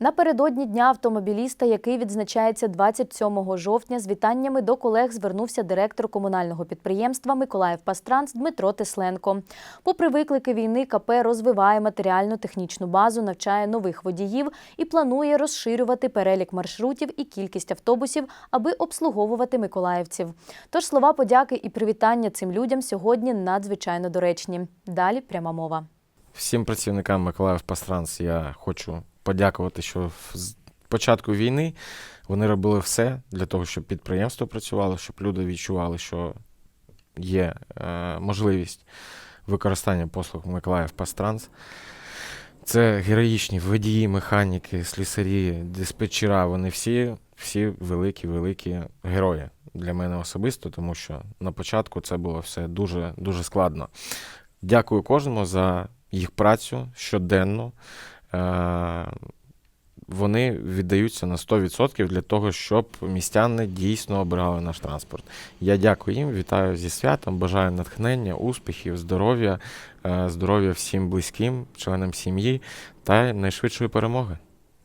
Напередодні дня автомобіліста, який відзначається 27 жовтня, з вітаннями до колег звернувся директор комунального підприємства Миколаїв Пастранс Дмитро Тесленко. Попри виклики війни, КП розвиває матеріально-технічну базу, навчає нових водіїв і планує розширювати перелік маршрутів і кількість автобусів, аби обслуговувати миколаївців. Тож слова подяки і привітання цим людям сьогодні надзвичайно доречні. Далі пряма мова. Всім працівникам Миколаїв Пастранс я хочу подякувати, що з початку війни вони робили все для того, щоб підприємство працювало, щоб люди відчували, що є е, можливість використання послуг Миколаїв Пастранс. Це героїчні водії, механіки, слісарі, диспетчера. Вони всі, всі великі, великі герої для мене особисто, тому що на початку це було все дуже, дуже складно. Дякую кожному за їх працю щоденно. Е, Вони віддаються на 100% для того, щоб містяни дійсно обирали наш транспорт. Я дякую їм, вітаю зі святом, бажаю натхнення, успіхів, здоров'я, е, здоров'я всім близьким, членам сім'ї та найшвидшої перемоги.